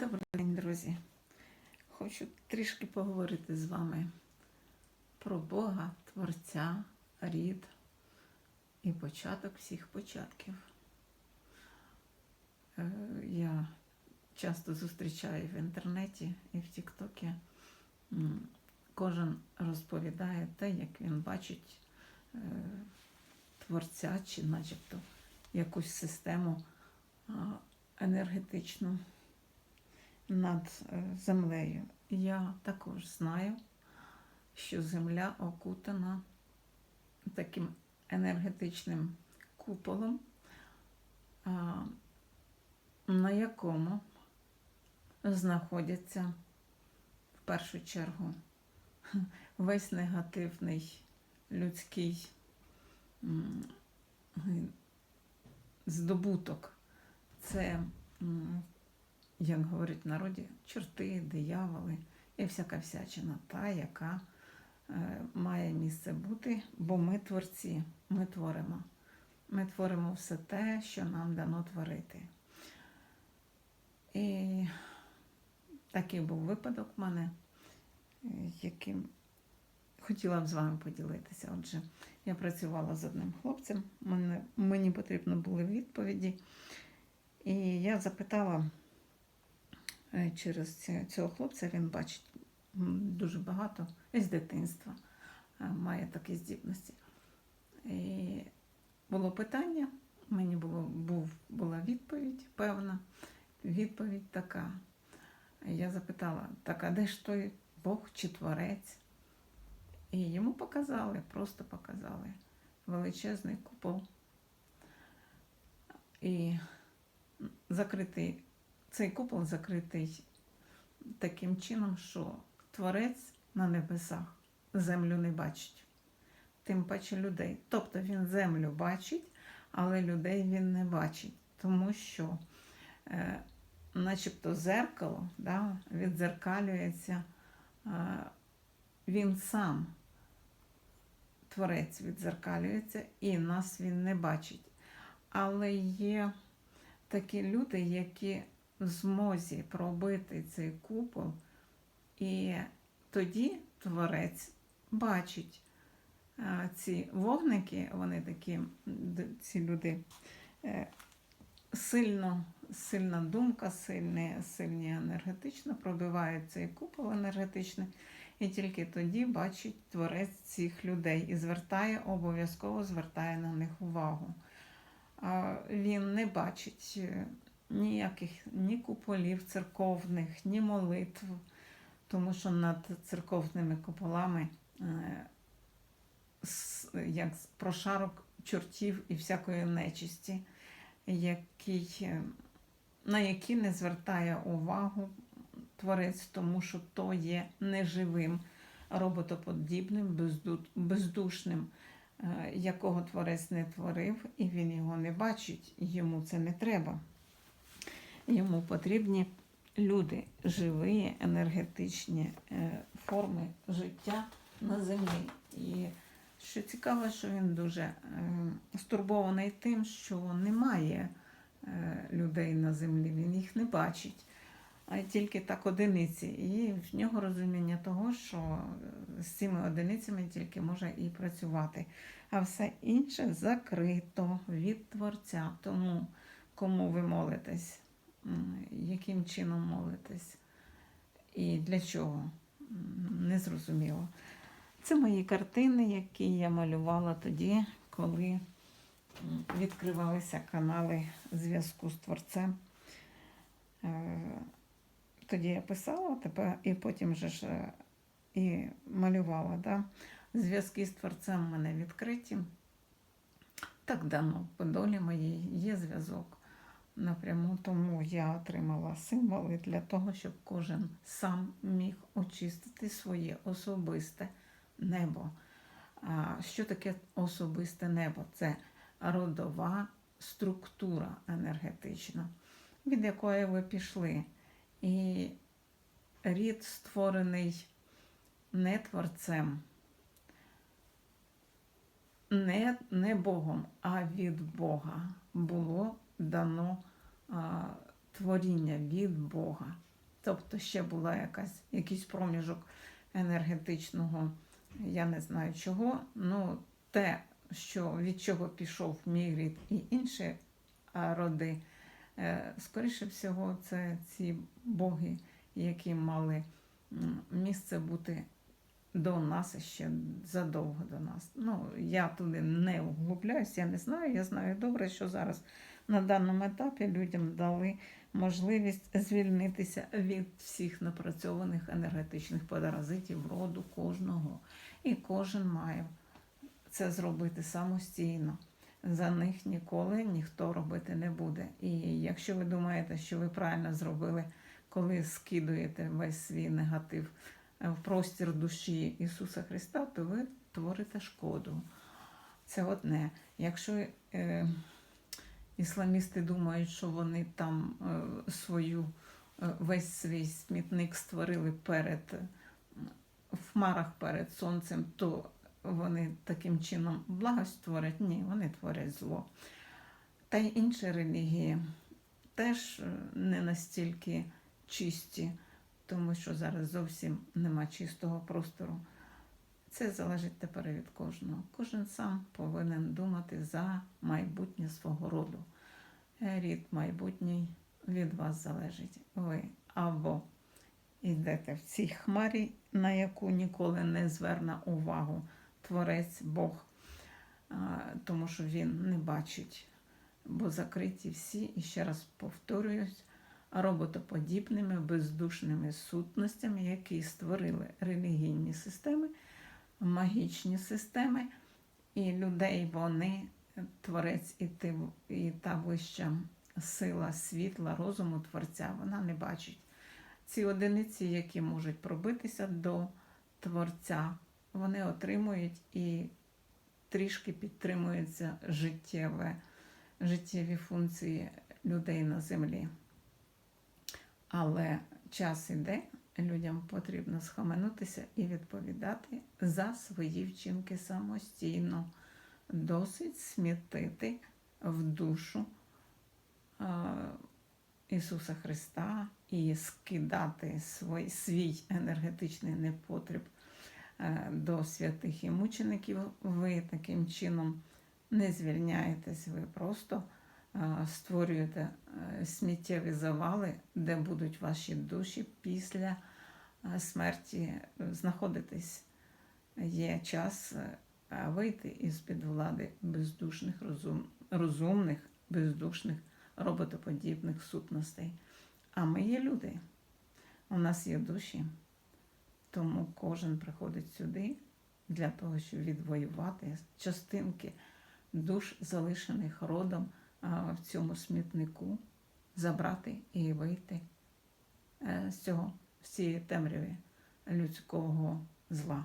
Добрий день, друзі. Хочу трішки поговорити з вами про Бога, Творця, рід і початок всіх початків. Е, Я часто зустрічаю в інтернеті і в Тіктокі. Кожен розповідає те, як він бачить е, творця чи начебто якусь систему енергетичну над е, землею. Я також знаю, що земля окутана таким енергетичним куполом, на якому знаходяться в першу чергу весь негативний людський здобуток. Це, як говорять в народі, чорти, дияволи і всяка всячина, та, яка е, має місце бути, бо ми творці, ми творимо. Ми творимо все те, що нам дано творити. І такий був випадок в мене, яким хотіла б з вами поділитися. Отже, я працювала з одним хлопцем, мені потрібно були відповіді. І я запитала через цього хлопця, він бачить дуже багато з дитинства, е, має такі здібності. І було питання, мені було, був, була відповідь певна. Відповідь така. Я запитала, так, а де ж той Бог чи Творець? І йому показали, просто показали величезний купол. І закритий, цей купол закритий таким чином, що творець на небесах землю не бачить, тим паче людей. Тобто він землю бачить, але людей він не бачить, тому що е, начебто зеркало да, відзеркалюється, е, він сам, творець відзеркалюється, і нас він не бачить. Але є такі люди, які в змозі пробити цей купол, і тоді творець бачить ці вогники, вони такі, ці люди е, сильно, сильна думка, сильні, сильні енергетично пробивають цей купол енергетичний, і тільки тоді бачить творець цих людей і звертає, обов'язково звертає на них увагу. Він не бачить е, ніяких ні куполів церковних, ні молитв, тому що над церковними куполами е, як прошарок чортів і всякої нечисті, який, е, на які не звертає увагу творець, тому що то є неживим, роботоподібним, бездушним, е, якого творець не творив, і він його не бачить, йому це не треба. Йому потрібні люди, живі, енергетичні е, форми життя на землі. І що цікаво, що він дуже е, стурбований тим, що немає е, людей на землі, він їх не бачить, а тільки так одиниці. І в нього розуміння того, що з цими одиницями тільки може і працювати. А все інше закрито від Творця. Тому кому ви молитесь, яким чином молитесь і для чого, незрозуміло. Це мої картини, які я малювала тоді, коли відкривалися канали зв'язку з творцем. Е, Тоді я писала, тепер і потім же ж е, і малювала. Да? Зв'язки з творцем в мене відкриті. Так дано по долі моїй є зв'язок напряму, тому я отримала символи для того, щоб кожен сам міг очистити своє особисте небо. Що таке особисте небо? Це родова структура енергетична, від якої ви пішли. І рід створений не творцем, не, не Богом, а від Бога було дано а, творіння від Бога. Тобто ще була якась, якийсь проміжок енергетичного, я не знаю чого. Ну, те, що від чого пішов мій рід і інші роди, е, скоріше всього, це ці боги, які мали місце бути до нас ще задовго до нас. Ну, я туди не углубляюсь, я не знаю. Я знаю добре, що зараз на даному етапі людям дали можливість звільнитися від всіх напрацьованих енергетичних паразитів роду кожного. І кожен має це зробити самостійно. За них ніколи ніхто робити не буде. І якщо ви думаєте, що ви правильно зробили, коли скидуєте весь свій негатив е, в простір душі Ісуса Христа, то ви творите шкоду. Це одне. Якщо е, ісламісти думають, що вони там е, свою е, весь свій смітник створили перед е, в хмарах перед сонцем, то вони таким чином благость творять? Ні, вони творять зло. Та й інші релігії теж не настільки чисті, тому що зараз зовсім нема чистого простору. Це залежить тепер від кожного. Кожен сам повинен думати за майбутнє свого роду. Е, Рід майбутній від вас залежить. Ви або йдете в цій хмарі, на яку ніколи не зверне увагу Творець Бог, тому що він не бачить, бо закриті всі, і ще раз повторююсь, роботоподібними бездушними сутностями, які створили релігійні системи, магічні системи, і людей вони, творець і, ти, і та вища сила світла, розуму Творця, вона не бачить. Ці одиниці, які можуть пробитися до Творця, вони отримують і трішки підтримуються життєве, життєві функції людей на землі. Але час іде, людям потрібно схаменутися і відповідати за свої вчинки самостійно. Досить смітити в душу Ісуса Христа і скидати свій, свій енергетичний непотріб е, до святих і мучеників. Ви таким чином не звільняєтесь, ви просто е, створюєте е, сміттєві завали, де будуть ваші душі після смерті е, знаходитись. Є час е, вийти із-під влади бездушних, розум, розумних, бездушних, роботоподібних сутностей. А ми є люди. У нас є душі. Тому кожен приходить сюди для того, щоб відвоювати частинки душ, залишених родом в цьому смітнику, забрати і вийти е, з цього, з темряві людського зла.